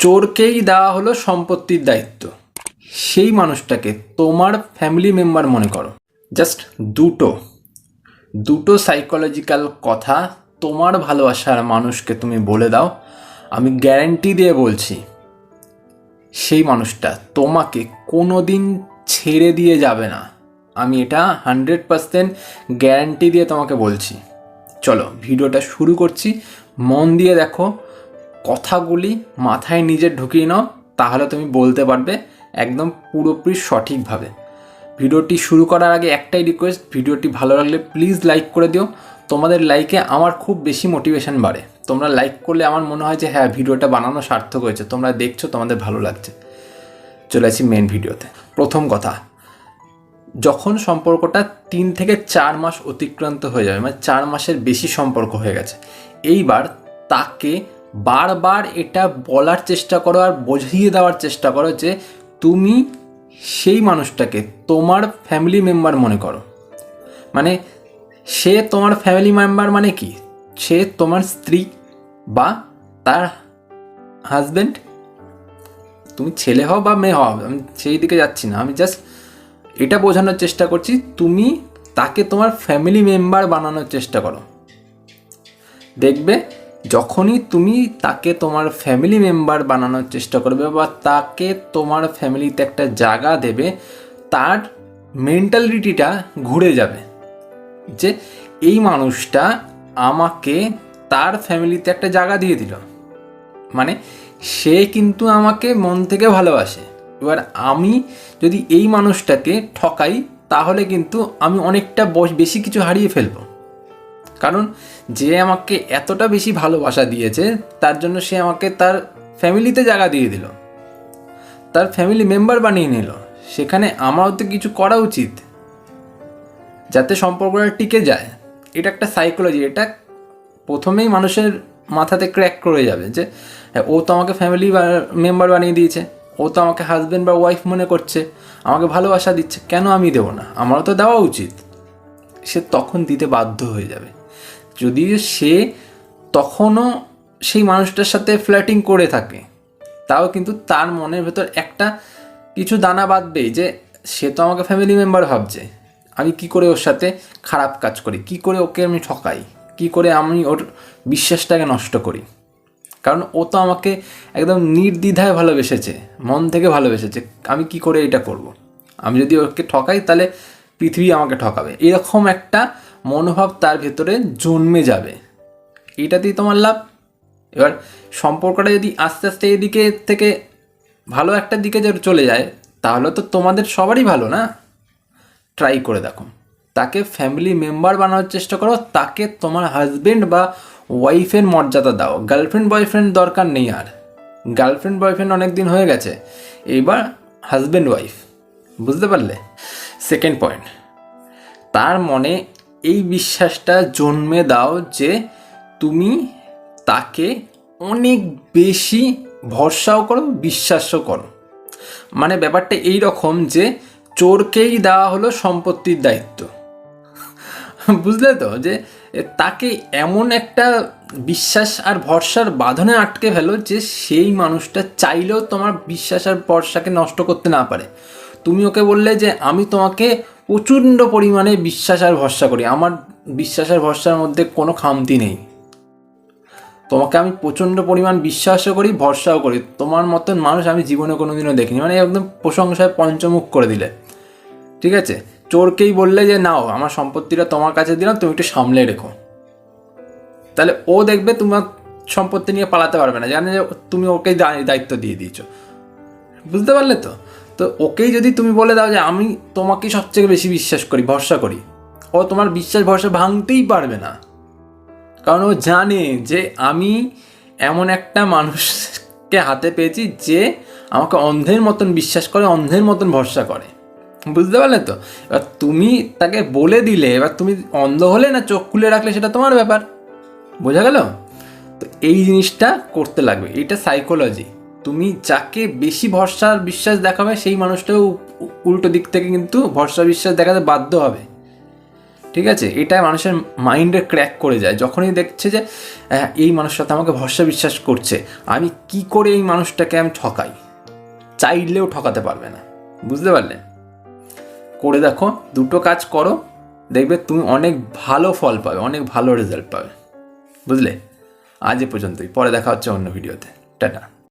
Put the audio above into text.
চোরকেই দেওয়া হলো সম্পত্তির দায়িত্ব। সেই মানুষটাকে তোমার ফ্যামিলি মেম্বার মনে করো। জাস্ট দুটো। দুটো সাইকোলজিক্যাল কথা তোমার ভালোবাসার মানুষকে তুমি বলে দাও। আমি গ্যারেন্টি দিয়ে বলছি, সেই মানুষটা তোমাকে কোনো দিন ছেড়ে দিয়ে যাবে না। আমি এটা হান্ড্রেড পারসেন্ট গ্যারান্টি দিয়ে তোমাকে বলছি। চলো, ভিডিওটা শুরু করছি। মন দিয়ে দেখো। কথাগুলি মাথায় নিজে ঢুকিয়ে নাও, তাহলে তুমি বলতে পারবে একদম পুরোপুরি সঠিকভাবে। ভিডিওটি শুরু করার আগে একটাই রিকোয়েস্ট ভিডিওটি ভালো লাগলে প্লিজ লাইক করে দিও। তোমাদের লাইকে আমার খুব বেশি মোটিভেশন বাড়ে। তোমরা লাইক করলে আমার মনে হয় যে হ্যাঁ ভিডিওটা বানানো সার্থক হয়েছে, তোমরা দেখছ, তোমাদের ভালো লাগছে। চলে আসি মেন ভিডিওতে। প্রথম কথা, যখন সম্পর্কটা তিন থেকে চার মাস অতিক্রান্ত হয়ে যাবে মানে চার মাসের বেশি সম্পর্ক হয়ে গেছে, এইবার তাকে বারবার এটা বলার চেষ্টা করো আর বুঝিয়ে দেওয়ার চেষ্টা করো যে তুমি সেই মানুষটাকে তোমার ফ্যামিলি মেম্বার মনে করো। মানে সে তোমার ফ্যামিলি মেম্বার মানে কি? সে তোমার স্ত্রী বা তার হাজবেন্ড তুমি ছেলে হও বা মেয়ে হও, আমি সেই দিকে যাচ্ছি না। আমি জাস্ট এটা বোঝানোর চেষ্টা করছি, তুমি তাকে তোমার ফ্যামিলি মেম্বার বানানোর চেষ্টা করো। দেখবে যখনই তুমি তাকে তোমার ফ্যামিলি মেম্বার বানানোর চেষ্টা করবে বা তাকে তোমার ফ্যামিলিতে একটা জায়গা দেবে, তার মেন্টালিটিটা ঘুরে যাবে যে এই মানুষটা আমাকে তার ফ্যামিলিতে একটা জায়গা দিয়ে দিল। মানে সে কিন্তু আমাকে মন থেকে ভালোবাসে। এবার আমি যদি এই মানুষটাকে ঠকাই, তাহলে কিন্তু আমি অনেকটা বেশি কিছু হারিয়ে ফেলব। কারণ যে আমাকে এতটা বেশি ভালোবাসা দিয়েছে তার জন্য সে আমাকে তার ফ্যামিলিতে জায়গা দিয়ে দিল। তার ফ্যামিলি মেম্বার বানিয়ে নিল। সেখানে আমারও তো কিছু করা উচিত যাতে সম্পর্কটা টিকে যায়। এটা একটা সাইকোলজি এটা প্রথমেই মানুষের মাথাতে ক্র্যাক করে যাবে যে হ্যাঁ, ও তো আমাকে ফ্যামিলি মেম্বার বানিয়ে দিয়েছে ও তো আমাকে হাজব্যান্ড বা ওয়াইফ মনে করছে আমাকে ভালোবাসা দিচ্ছে কেন আমি দেবো না? আমারও তো দেওয়া উচিত। সে তখন দিতে বাধ্য হয়ে যাবে। যদিও সে তখনও সেই মানুষটার সাথে ফ্ল্যাটিং করে থাকে, তাও কিন্তু তার মনের ভেতর একটা কিছু দানা বাঁধবেই যে সে তো আমাকে ফ্যামিলি মেম্বার ভাবছে। আমি কি করে ওর সাথে খারাপ কাজ করি? কি করে ওকে আমি ঠকাই? কি করে আমি ওর বিশ্বাসটাকে নষ্ট করি? কারণ ও তো আমাকে একদম নির্দ্বিধায় ভালোবেসেছে, মন থেকে ভালোবেসেছে, আমি কি করে এটা করব। আমি যদি ওকে ঠকাই তাহলে পৃথিবী আমাকে ঠকাবে। এরকম একটা মনোভাব তার ভেতরে জন্মে যাবে। এটাতেই তোমার লাভ। এবার সম্পর্কটা যদি আস্তে আস্তে এদিকে থেকে ভালো একটা দিকে চলে যায়, তাহলে তো তোমাদের সবারই ভালো না? ট্রাই করে দেখো। তাকে ফ্যামিলি মেম্বার বানানোর চেষ্টা করো, তাকে তোমার হাজবেন্ড বা ওয়াইফের মর্যাদা দাও। গার্লফ্রেন্ড বয়ফ্রেন্ড দরকার নেই আর। গার্লফ্রেন্ড বয়ফ্রেন্ড অনেক দিন হয়ে গেছে। এইবার হাজব্যান্ড ওয়াইফ বুঝতে পারলে? সেকেন্ড পয়েন্ট তার মনে এই বিশ্বাসটা জন্মে দাও যে তুমি তাকে অনেক বেশি ভরসাও করো, বিশ্বাসও করো। মানে ব্যাপারটা এই রকম যে চোরকেই দেওয়া হলো সম্পত্তির দায়িত্ব। বুঝলে তো? যে তাকে এমন একটা বিশ্বাস আর ভরসার বাঁধনে আটকে ফেলো যে সেই মানুষটা চাইলেও তোমার বিশ্বাস আর ভরসাকে নষ্ট করতে না পারে। তুমি ওকে বললে যে আমি তোমাকে প্রচণ্ড পরিমাণে বিশ্বাস আর ভরসা করি। আমার বিশ্বাস আর ভরসার মধ্যে কোনো খামতি নেই। তোমাকে আমি প্রচণ্ড পরিমাণ বিশ্বাসও করি, ভরসাও করি। তোমার মতন মানুষ আমি জীবনে কোনোদিনও দেখিনি। মানে একদম প্রশংসায় পঞ্চমুখ করে দিলে। ঠিক আছে? চোরকেই বললে যে, নাও, আমার সম্পত্তিটা তোমার কাছে দিলাম, তুমি একটু সামলে রেখো। তাহলে ও দেখবে তোমার সম্পত্তি নিয়ে পালাতে পারবে না। জানে যে তুমি ওকেই দায়িত্ব দিয়ে দিয়েছ। বুঝতে পারলে তো? তো ওকেই যদি তুমি বলে দাও যে আমি তোমাকে সবথেকে বেশি বিশ্বাস করি, ভরসা করি, ও তোমার বিশ্বাস, ভরসা ভাঙতেই পারবে না। কারণ ও জানে যে আমি এমন একটা মানুষকে হাতে পেয়েছি যে আমাকে অন্ধের মতন বিশ্বাস করে, অন্ধের মতন ভরসা করে। বুঝতে পারলে তো? এবার তুমি তাকে বলে দিলে, এবার তুমি অন্ধ হলে না চোখ খুলে রাখলে সেটা তোমার ব্যাপার। বোঝা গেল? তো এই জিনিসটা করতে লাগবে। এটা সাইকোলজি তুমি যাকে বেশি ভরসা আর বিশ্বাস দেখাবে, সেই মানুষটাও উল্টো দিক থেকে কিন্তু ভরসা বিশ্বাস দেখাতে বাধ্য হবে। ঠিক আছে? এটা মানুষের মাইন্ডে ক্র্যাক করে যায়। যখনই দেখছে যে এই মানুষটা তো আমাকে ভরসা বিশ্বাস করছে, আমি কি করে এই মানুষটাকে আমি ঠকাই? চাইলেও ঠকাতে পারবে না। বুঝতে পারলে? করে দেখো, দুটো কাজ করো, দেখবে তুমি অনেক ভালো ফল পাবে, অনেক ভালো রেজাল্ট পাবে। বুঝলে? আজ এ পর্যন্তই। পরে দেখা হচ্ছে অন্য ভিডিওতে টাটা।